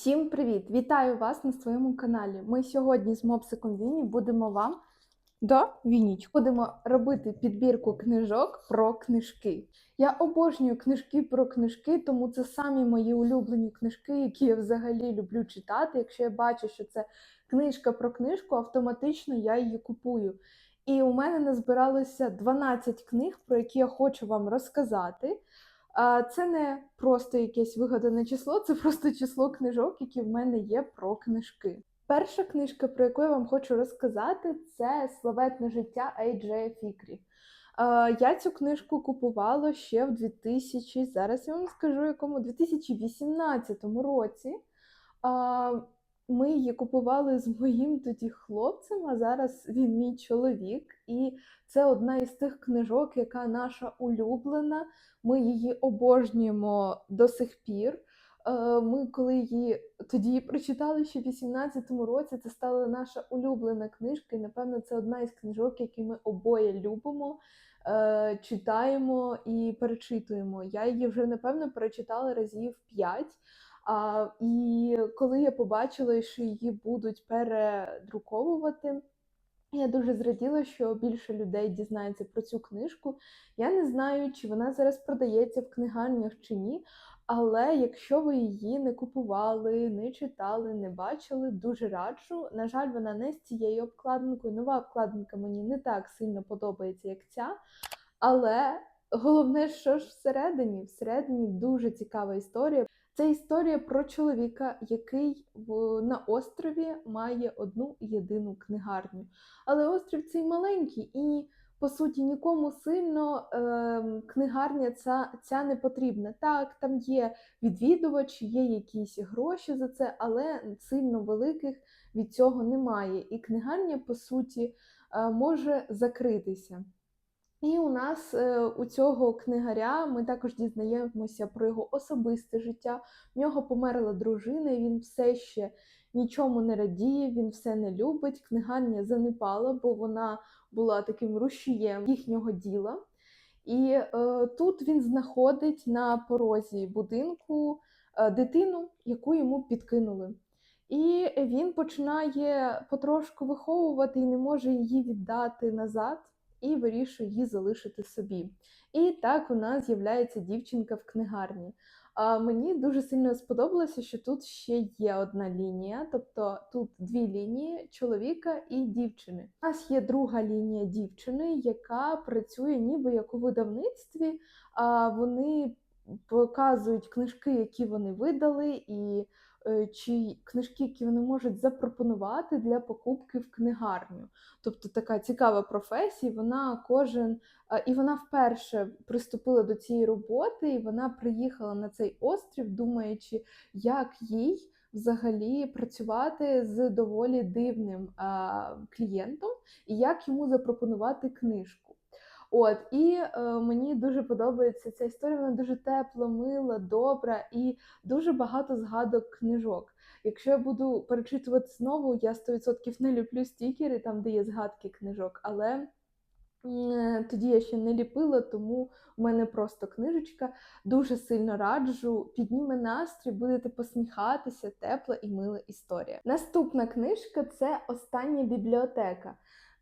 Всім привіт! Вітаю вас на своєму каналі. Ми сьогодні з Мопсиком Віні будемо вам да, Вінічку, будемо робити підбірку книжок про книжки. Я обожнюю книжки про книжки, тому це самі мої улюблені книжки, які я взагалі люблю читати. Якщо я бачу, що це книжка про книжку, автоматично я її купую. І у мене назбиралося 12 книг, про які я хочу вам розказати. Це не просто якесь вигадане число, це просто число книжок, які в мене є про книжки. Перша книжка, про яку я вам хочу розказати, це Славетне життя Ейджея Фікрі. Я цю книжку купувала ще в 2000, зараз я вам скажу, якому 2018 році. Ми її купували з моїм тоді хлопцем, а зараз він мій чоловік. І це одна із тих книжок, яка наша улюблена. Ми її обожнюємо до сих пір. Е, Ми, коли її тоді прочитали ще в 18-му році, це стала наша улюблена книжка, і напевно це одна із книжок, які ми обоє любимо, е, читаємо і перечитуємо. Я її вже напевно перечитала разів 5. А, І коли я побачила, що її будуть передруковувати, я дуже зраділа, що більше людей дізнається про цю книжку. Я не знаю, чи вона зараз продається в книгарнях чи ні. Але якщо ви її не купували, не читали, не бачили, дуже раджу. На жаль, вона не з цією обкладинкою. Нова обкладинка мені не так сильно подобається, як ця. Але головне, що ж всередині, всередині дуже цікава історія. Це історія про чоловіка, який на острові має одну єдину книгарню. Але острів цей маленький і, по суті, нікому сильно е, книгарня ця, ця не потрібна. Так, там є відвідувачі, є якісь гроші за це, але сильно великих від цього немає. І книгарня, по суті, е, може закритися. І у нас е, у цього книгаря ми також дізнаємося про його особисте життя. В нього померла дружина, і він все ще нічому не радіє, він все не любить. Книгарня занепала, бо вона була таким рушієм їхнього діла. І е, тут він знаходить на порозі будинку е, дитину, яку йому підкинули. І він починає потрошку виховувати і не може її віддати назад і вирішує її залишити собі. І так у нас з'являється дівчинка в книгарні. А мені дуже сильно сподобалося, що тут ще є одна лінія, тобто тут дві лінії чоловіка і дівчини. У нас є друга лінія дівчини, яка працює ніби як у видавництві. А вони показують книжки, які вони видали, і чи книжки, які вони можуть запропонувати для покупки в книгарню. Тобто така цікава професія, вона кожен і вона вперше приступила до цієї роботи, і вона приїхала на цей острів, думаючи, як їй. Взагалі працювати з доволі дивним клієнтом і як йому запропонувати книжку. От і е, мені дуже подобається ця історія. Вона дуже тепла, мила, добра і дуже багато згадок книжок. Якщо я буду перечитувати знову, я 100% не люблю стікери, там де є згадки книжок, але тоді я ще не ліпила, тому у мене просто книжечка. Дуже сильно раджу, підніме настрій, будете посміхатися, тепла і мила історія. Наступна книжка це остання бібліотека.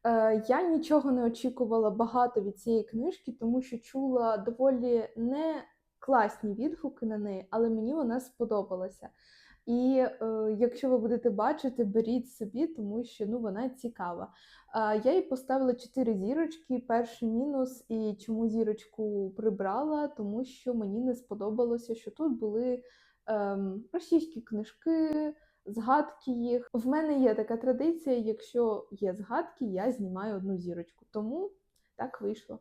Е, я нічого не очікувала багато від цієї книжки, тому що чула доволі не класні відгуки на неї, але мені вона сподобалася. І е, якщо ви будете бачити, беріть собі, тому що ну, вона цікава. Е, я їй поставила 4 зірочки. Перший мінус, і чому зірочку прибрала, тому що мені не сподобалося, що тут були е, російські книжки згадки їх. В мене є така традиція, якщо є згадки, я знімаю одну зірочку. Тому так вийшло.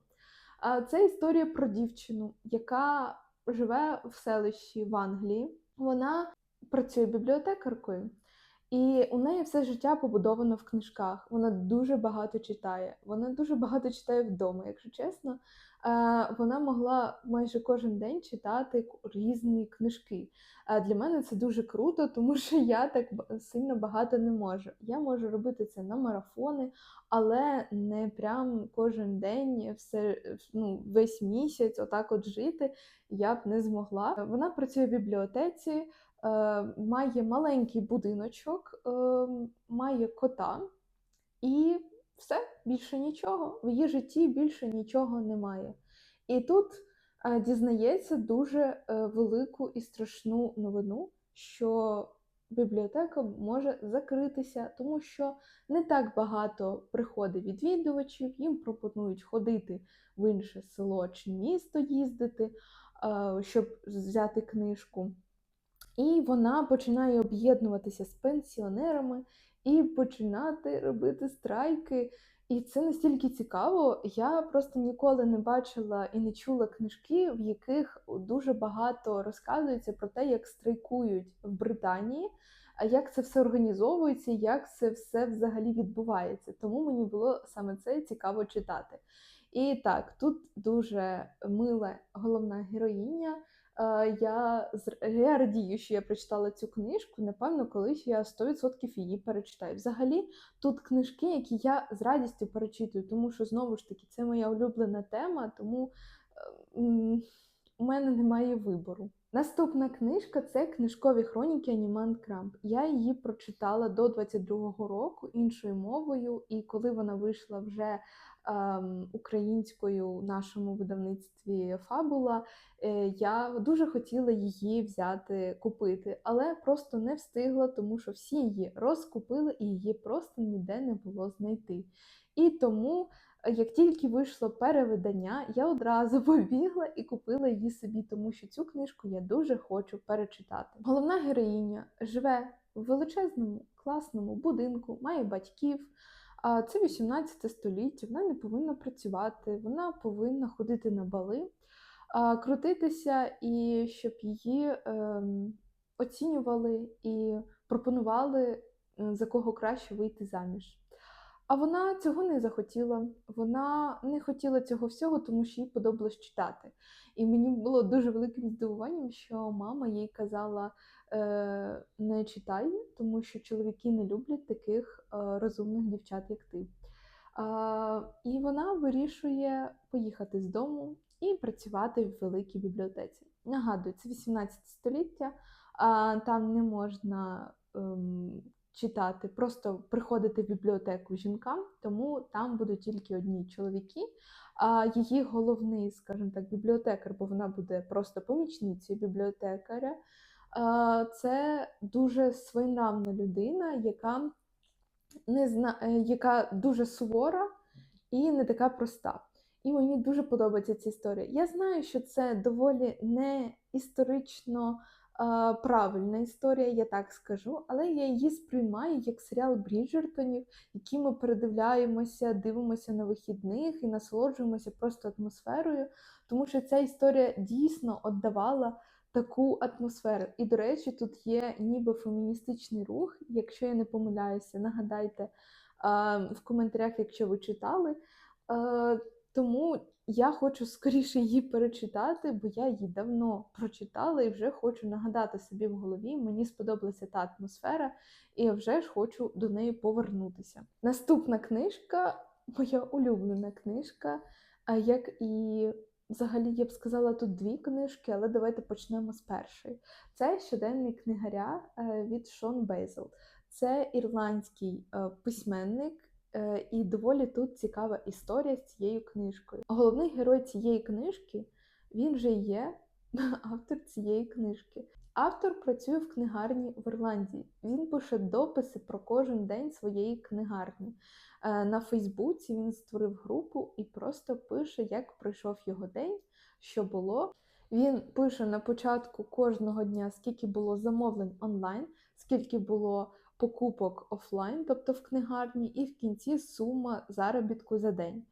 Це історія про дівчину, яка живе в селищі в Англії. Вона працює бібліотекаркою. І у неї все життя побудовано в книжках. Вона дуже багато читає. Вона дуже багато читає вдома, якщо чесно. Вона могла майже кожен день читати різні книжки. Для мене це дуже круто, тому що я так сильно багато не можу. Я можу робити це на марафони, але не прям кожен день, все ну, весь місяць, отак от жити я б не змогла. Вона працює в бібліотеці. Має маленький будиночок, е, має кота, і все, більше нічого. В її житті більше нічого немає. І тут е, дізнається дуже е, велику і страшну новину, що бібліотека може закритися, тому що не так багато приходить відвідувачів, їм пропонують ходити в інше село чи місто їздити, е, щоб взяти книжку. І вона починає об'єднуватися з пенсіонерами і починати робити страйки. І це настільки цікаво. Я просто ніколи не бачила і не чула книжки, в яких дуже багато розказується про те, як страйкують в Британії, як це все організовується, як це все взагалі відбувається. Тому мені було саме це цікаво читати. І так, тут дуже мила головна героїня. Е, Я, я радію, що я прочитала цю книжку. Напевно, колись я 100% її перечитаю. Взагалі, тут книжки, які я з радістю перечитую, тому що знову ж таки це моя улюблена тема, тому е, у мене немає вибору. Наступна книжка це книжкові хроніки Аніман Крамп. Я її прочитала до 22-го року іншою мовою, і коли вона вийшла вже ем, українською в нашому видавництві Фабула, е, я дуже хотіла її взяти купити, але просто не встигла, тому що всі її розкупили і її просто ніде не було знайти. І тому, е, як тільки вийшло перевидання, я одразу побігла і купила її собі, тому що цю книжку я дуже хочу перечитати. Головна героїня живе в величезному класному будинку, має батьків. А це 18 століття, вона не повинна працювати, вона повинна ходити на бали, крутитися, і щоб її ем, оцінювали і пропонували, за кого краще вийти заміж. А вона цього не захотіла. Вона не хотіла цього всього, тому що їй подобалось читати. І мені було дуже великим здивуванням, що мама їй казала е, не читай, тому що чоловіки не люблять таких е, розумних дівчат, як ти. І вона вирішує поїхати з дому і працювати в великій бібліотеці. Нагадую, це 18 століття, там не можна ем, читати, просто приходити в бібліотеку жінкам, тому там будуть тільки одні чоловіки. А її головний, скажімо так, бібліотекар, бо вона буде просто помічницею бібліотекаря. Це дуже своєнравна людина, яка не зна... е, яка дуже сувора і не така проста. І мені дуже подобається ця історія. Я знаю, що це доволі не історично правильна історія, я так скажу, але я її сприймаю як серіал Бріджертонів, який ми передивляємося, дивимося на вихідних і насолоджуємося просто атмосферою, тому що ця історія дійсно віддавала таку атмосферу. І, до речі, тут є ніби феміністичний рух. Якщо я не помиляюся, нагадайте в коментарях, якщо ви читали. Тому я хочу скоріше її перечитати, бо я її давно прочитала і вже хочу нагадати собі в голові. Мені сподобалася та атмосфера, і я вже ж хочу до неї повернутися. Наступна книжка, моя улюблена книжка, як і взагалі я б сказала тут дві книжки, але давайте почнемо з першої. Це щоденний книгаря е, від Шон Бейзел. Це ірландський е, письменник. Е, І доволі тут цікава історія з цією книжкою. Головний герой цієї книжки він же є автор цієї книжки. Автор працює в книгарні в Ірландії. Він пише дописи про кожен день своєї книгарні. Е, На Фейсбуці він створив групу і просто пише, як пройшов його день, що було. Він пише на початку кожного дня, скільки було замовлень онлайн, скільки було покупок офлайн, тобто в книгарні, і в кінці сума заробітку за день.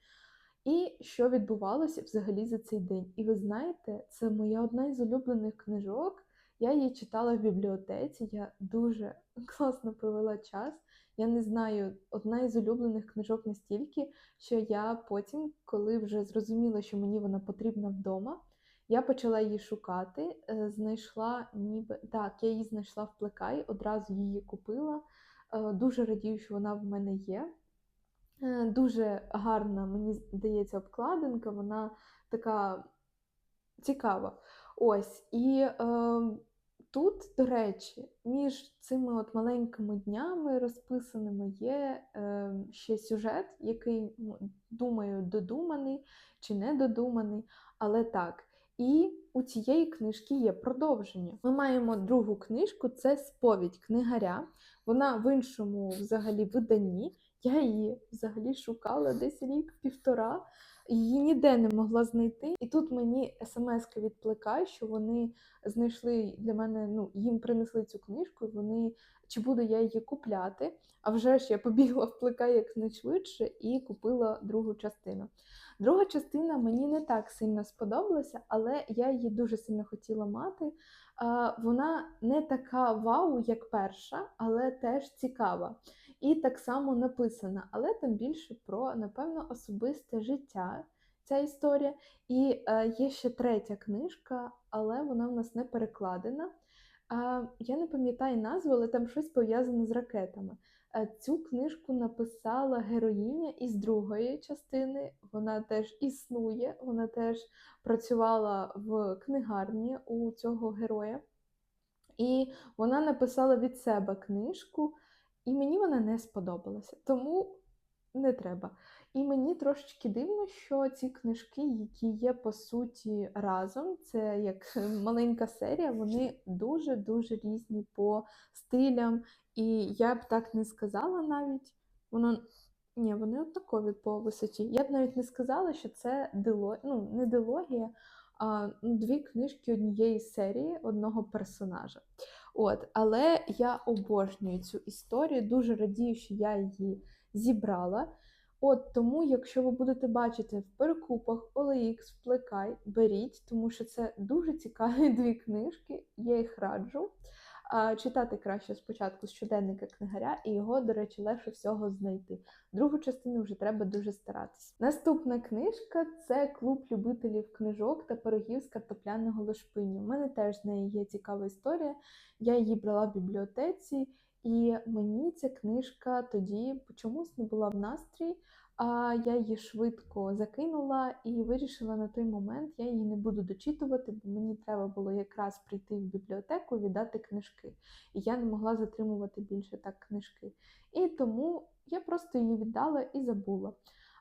І що відбувалося взагалі за цей день? І ви знаєте, це моя одна із улюблених книжок. Я її читала в бібліотеці, я дуже класно провела час. Я не знаю, одна із улюблених книжок настільки, що я потім, коли вже зрозуміла, що мені вона потрібна вдома, я почала її шукати, е, знайшла ніби так, я її знайшла в плекай, одразу її купила. Е, Дуже радію, що вона в мене є. Е, Дуже гарна, мені здається, обкладинка, вона така цікава. Ось, і е, Тут, до речі, між цими от маленькими днями розписаними є е, ще сюжет, який, ну, думаю, додуманий чи не додуманий, але так. І у цієї книжки є продовження. Ми маємо другу книжку це сповідь книгаря. Вона в іншому взагалі виданні. Я її взагалі шукала десь рік-півтора, її ніде не могла знайти. І тут мені смс відпликає, що вони знайшли для мене, ну, їм принесли цю книжку, і вони чи буду я її купляти. А вже ж я побігла в плика якнайшвидше і купила другу частину. Друга частина мені не так сильно сподобалася, але я її дуже сильно хотіла мати. Вона не така вау, як перша, але теж цікава. І так само написана, але там більше про, напевно, особисте життя. Ця історія. І е, є ще третя книжка, але вона в нас не перекладена. Я не пам'ятаю назву, але там щось пов'язане з ракетами. Е, цю книжку написала героїня із другої частини. Вона теж існує, вона теж працювала в книгарні у цього героя. І вона написала від себе книжку, і мені вона не сподобалася. Тому не треба. І мені трошечки дивно, що ці книжки, які є по суті разом, це як маленька серія, вони дуже-дуже різні по стилям. І я б так не сказала навіть. Воно ні, вони однакові по висоті. Я б навіть не сказала, що це дило... ну, не дилогія, а ну, дві книжки однієї серії одного персонажа. От, Але я обожнюю цю історію, дуже радію, що я її зібрала. От тому, якщо ви будете бачити в перекупах OLX, в Плекай, беріть, тому що це дуже цікаві дві книжки, я їх раджу. А, Читати краще спочатку з щоденника книгаря, і його, до речі, легше всього знайти. Другу частину вже треба дуже старатись. Наступна книжка це клуб любителів книжок та пирогів з картопляного лошпиню. У мене теж з неї є цікава історія. Я її брала в бібліотеці. І мені ця книжка тоді чомусь не була в настрій, а я її швидко закинула і вирішила на той момент, я її не буду дочитувати, бо мені треба було якраз прийти в бібліотеку віддати книжки. І я не могла затримувати більше так книжки. І тому я просто її віддала і забула.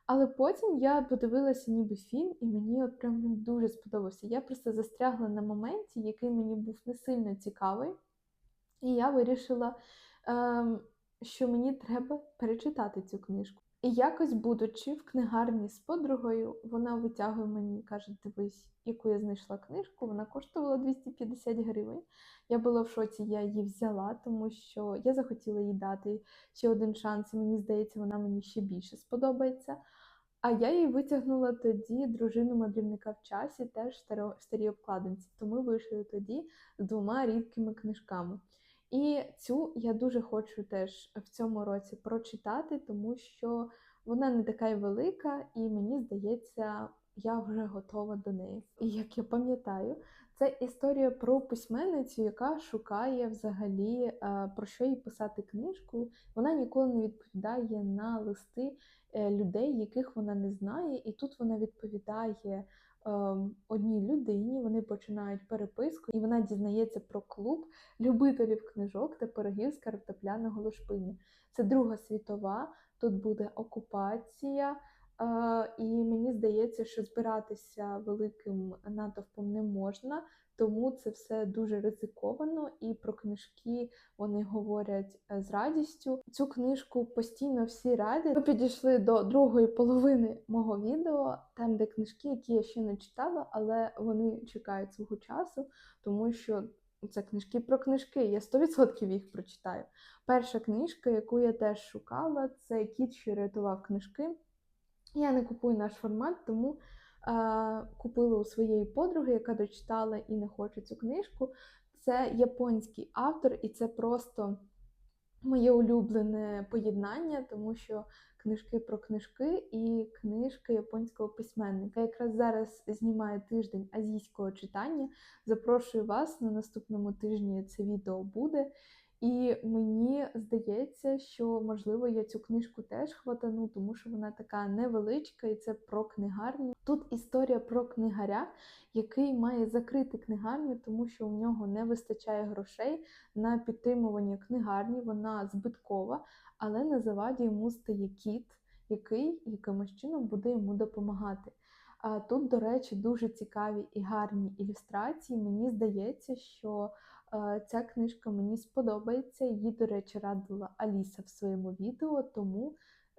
Але потім я подивилася ніби фільм, і мені от прям він дуже сподобався. Я просто застрягла на моменті, який мені був не сильно цікавий. І я вирішила що мені треба перечитати цю книжку. І якось, будучи в книгарні з подругою, вона витягує мені каже: Дивись, яку я знайшла книжку, вона коштувала 250 гривень. Я була в шоці, я її взяла, тому що я захотіла їй дати ще один шанс, і мені здається, вона мені ще більше сподобається. А я її витягнула тоді дружину мандрівника в часі, теж в старій обкладинці. То ми вийшли тоді з двома рідкими книжками. І цю я дуже хочу теж в цьому році прочитати, тому що вона не така й велика, і мені здається, я вже готова до неї. І як я пам'ятаю, це історія про письменницю, яка шукає взагалі е, про що їй писати книжку. Вона ніколи не відповідає на листи е, людей, яких вона не знає, і тут вона відповідає одній людині. Вони починають переписку, і вона дізнається про клуб любителів книжок та пирогів з картопляного лошпині. Це Друга світова, тут буде окупація. І мені здається, що збиратися великим натовпом не можна, тому це все дуже ризиковано, і про книжки вони говорять е, з радістю. Цю книжку постійно всі радять. Ми підійшли до другої половини мого відео, там де книжки, які я ще не читала, але вони чекають свого часу, тому що це книжки про книжки. Я 100% їх прочитаю. Перша книжка, яку я теж шукала, це кіт, що рятував книжки. Я не купую наш формат, тому е, купила у своєї подруги, яка дочитала і не хоче цю книжку. Це японський автор, і це просто моє улюблене поєднання, тому що книжки про книжки і книжка японського письменника. Якраз зараз знімаю тиждень азійського читання. Запрошую вас на наступному тижні це відео буде. І мені здається, що можливо я цю книжку теж хватану, тому що вона така невеличка, і це про книгарню. Тут історія про книгаря, який має закрити книгарню, тому що у нього не вистачає грошей на підтримування книгарні. Вона збиткова, але на заваді йому стає кіт, який якимось чином буде йому допомагати. Тут, до речі, дуже цікаві і гарні ілюстрації. Мені здається, що ця книжка мені сподобається. Її, до речі, радила Аліса в своєму відео, тому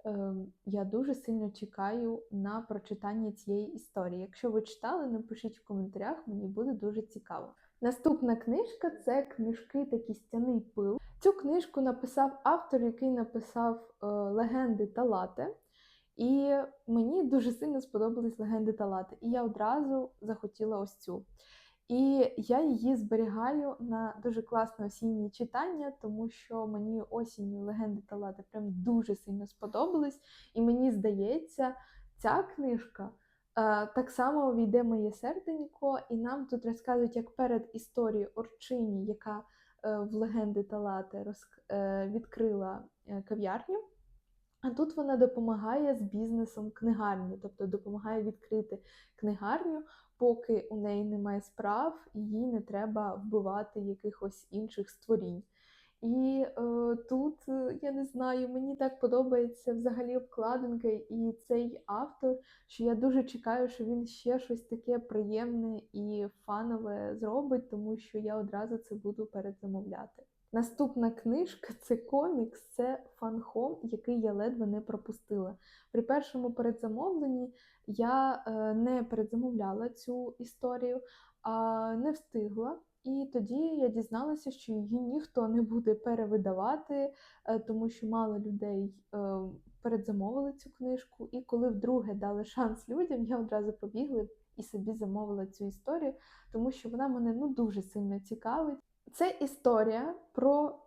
е, я дуже сильно чекаю на прочитання цієї історії. Якщо ви читали, напишіть в коментарях, мені буде дуже цікаво. Наступна книжка це книжки та кістяний пил. Цю книжку написав автор, який написав е, легенди та лате. І мені дуже сильно сподобались легенди та лати. І я одразу захотіла ось цю. І я її зберігаю на дуже класне осіннє читання, тому що мені осінню легенди та лати прям дуже сильно сподобались. І мені здається, ця книжка е, так само увійде моє серденько, і нам тут розказують, як перед історією Орчині, яка е, в легенди та лати розк... е, відкрила кав'ярню. А тут вона допомагає з бізнесом книгарні, тобто допомагає відкрити книгарню, поки у неї немає справ, і їй не треба вбивати якихось інших створінь. І е, тут, е, я не знаю, мені так подобається взагалі обкладинка і цей автор, що я дуже чекаю, що він ще щось таке приємне і фанове зробить, тому що я одразу це буду передзамовляти. Наступна книжка це комікс, це фанхом, який я ледве не пропустила. При першому передзамовленні я е, не передзамовляла цю історію, а не встигла. І тоді я дізналася, що її ніхто не буде перевидавати, е, тому що мало людей е, передзамовили цю книжку. І коли вдруге дали шанс людям, я одразу побігла і собі замовила цю історію, тому що вона мене ну дуже сильно цікавить. Це історія про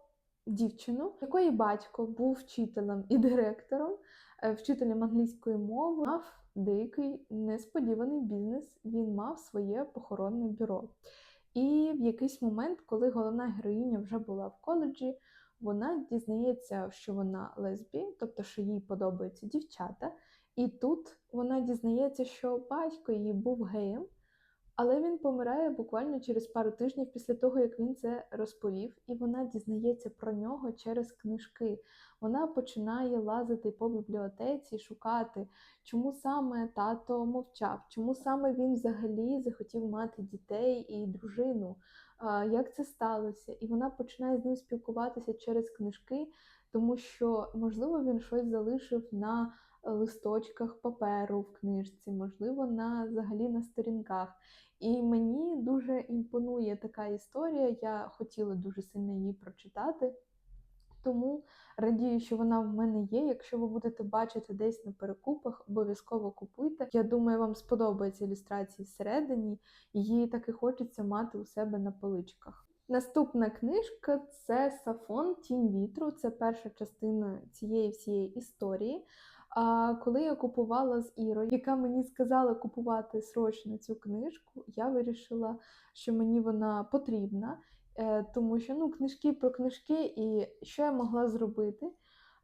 дівчину, якої батько був вчителем і директором, е, вчителем англійської мови, мав деякий несподіваний бізнес. Він мав своє похоронне бюро. І в якийсь момент, коли головна героїня вже була в коледжі, вона дізнається, що вона лесбі, тобто що їй подобаються дівчата. І тут вона дізнається, що батько її був геєм. Але він помирає буквально через пару тижнів після того, як він це розповів, і вона дізнається про нього через книжки. Вона починає лазити по бібліотеці, шукати, чому саме тато мовчав, чому саме він взагалі захотів мати дітей і дружину, як це сталося. І вона починає з ним спілкуватися через книжки, тому що, можливо, він щось залишив на листочках паперу в книжці, можливо, на взагалі на сторінках. І мені дуже імпонує така історія. Я хотіла дуже сильно її прочитати. Тому радію, що вона в мене є. Якщо ви будете бачити десь на перекупах, обов'язково купуйте. Я думаю, вам сподобаються ілюстрації всередині, її так і хочеться мати у себе на поличках. Наступна книжка це Сафон Тінь вітру. Це перша частина цієї всієї історії. А коли я купувала з Ірою, яка мені сказала купувати срочно цю книжку, я вирішила, що мені вона потрібна, е, тому що ну, книжки про книжки, і що я могла зробити.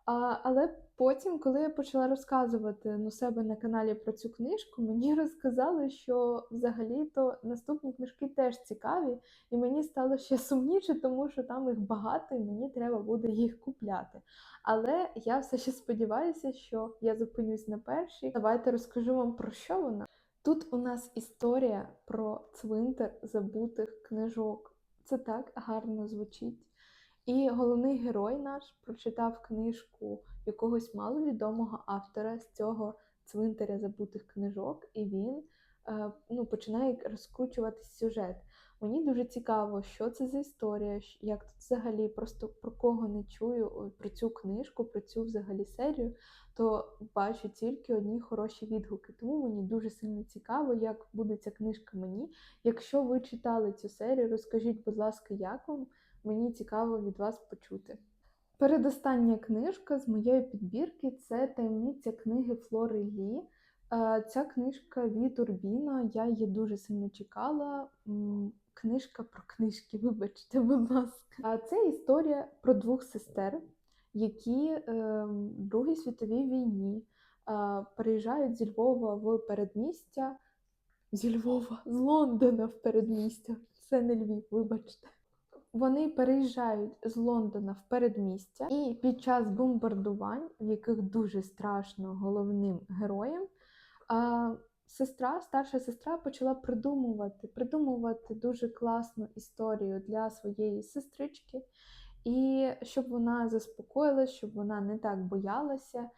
А, Але потім, коли я почала розказувати ну, себе на каналі про цю книжку, мені розказали, що взагалі-то наступні книжки теж цікаві, і мені стало ще сумніше, тому що там їх багато, і мені треба буде їх купляти. Але я все ще сподіваюся, що я зупинюсь на першій. Давайте розкажу вам про що вона. Тут у нас історія про цвинтар забутих книжок. Це так гарно звучить. І головний герой наш прочитав книжку якогось маловідомого автора з цього цвинтаря забутих книжок, і він е, ну, починає розкручувати сюжет. Мені дуже цікаво, що це за історія, як тут взагалі просто про кого не чую про цю книжку, про цю взагалі серію, то бачу тільки одні хороші відгуки. Тому мені дуже сильно цікаво, як буде ця книжка мені. Якщо ви читали цю серію, розкажіть, будь ласка, як вам. Мені цікаво від вас почути. Передостання книжка з моєї підбірки це таємниця книги Флори Лі. Е, ця книжка від Урбіна, я її дуже сильно чекала. книжка про книжки, вибачте, будь ласка. Це історія про двох сестер, які е, в Другій світовій війні е, переїжджають зі Львова в передмістя. Зі Львова, з Лондона в передмістя. Це не Львів, вибачте. Вони переїжджають з Лондона в передмістя, і під час бомбардувань, в яких дуже страшно головним героям, сестра, старша сестра почала придумувати, придумувати дуже класну історію для своєї сестрички, і щоб вона заспокоїлась, щоб вона не так боялася.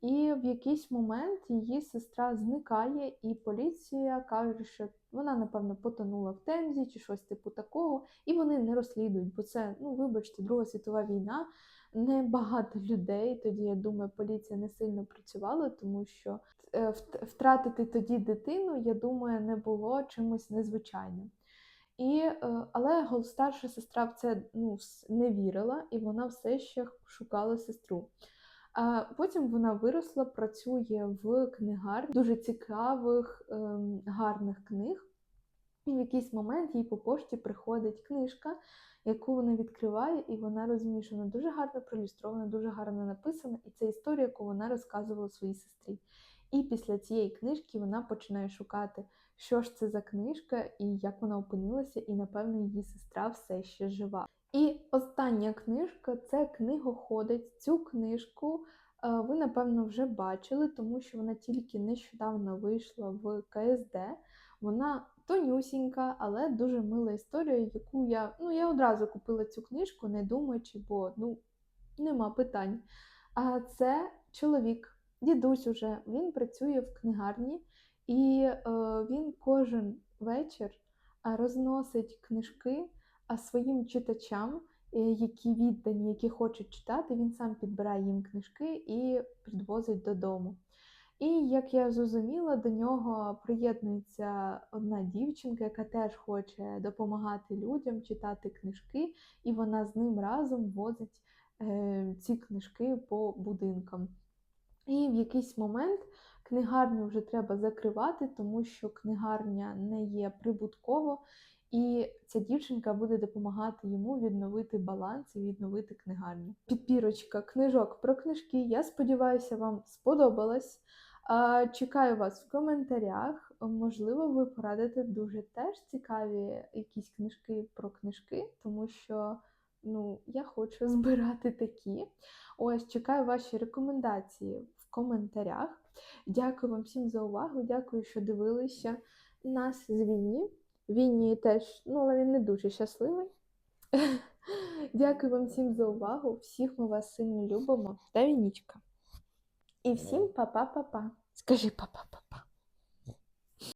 І в якийсь момент її сестра зникає, і поліція каже, що вона, напевно, потонула в темзі чи щось типу такого, і вони не розслідують, бо це, ну вибачте, Друга світова війна. Не багато людей. Тоді я думаю, поліція не сильно працювала, тому що е, втратити тоді дитину, я думаю, не було чимось незвичайним. І, е, але старша сестра в це ну, не вірила, і вона все ще шукала сестру. А потім вона виросла, працює в книгарні дуже цікавих, ем, гарних книг. І в якийсь момент їй по пошті приходить книжка, яку вона відкриває, і вона розуміє, що вона дуже гарно проілюстрована, дуже гарно написана, і це історія, яку вона розказувала своїй сестрі. І після цієї книжки вона починає шукати, що ж це за книжка і як вона опинилася, і напевно її сестра все ще жива. І остання книжка це книгоходець. Цю книжку е, ви, напевно, вже бачили, тому що вона тільки нещодавно вийшла в КСД. Вона тонюсінька, але дуже мила історія, яку я. Ну, я одразу купила цю книжку, не думаючи, бо ну, нема питань. А це чоловік, дідусь уже, він працює в книгарні, і е, він кожен вечір е, розносить книжки а своїм читачам, е, які віддані, які хочуть читати, він сам підбирає їм книжки і підвозить додому. І як я зрозуміла, до нього приєднується одна дівчинка, яка теж хоче допомагати людям читати книжки, і вона з ним разом возить е, ці книжки по будинкам. І в якийсь момент книгарню вже треба закривати, тому що книгарня не є прибутково, і ця дівчинка буде допомагати йому відновити баланс і відновити книгарню. Підбірочка книжок про книжки. Я сподіваюся, вам сподобалась. Чекаю вас в коментарях. Можливо, ви порадите дуже теж цікаві якісь книжки про книжки, тому що ну, я хочу збирати такі. Ось чекаю ваші рекомендації в коментарях. Дякую вам всім за увагу. Дякую, що дивилися нас з Вінні. її теж, ну, але він не дуже щасливий. Дякую вам всім за увагу. Всіх ми вас сильно любимо. Та Вінічка. І всім па-па-па-па. Скажи па-па-па.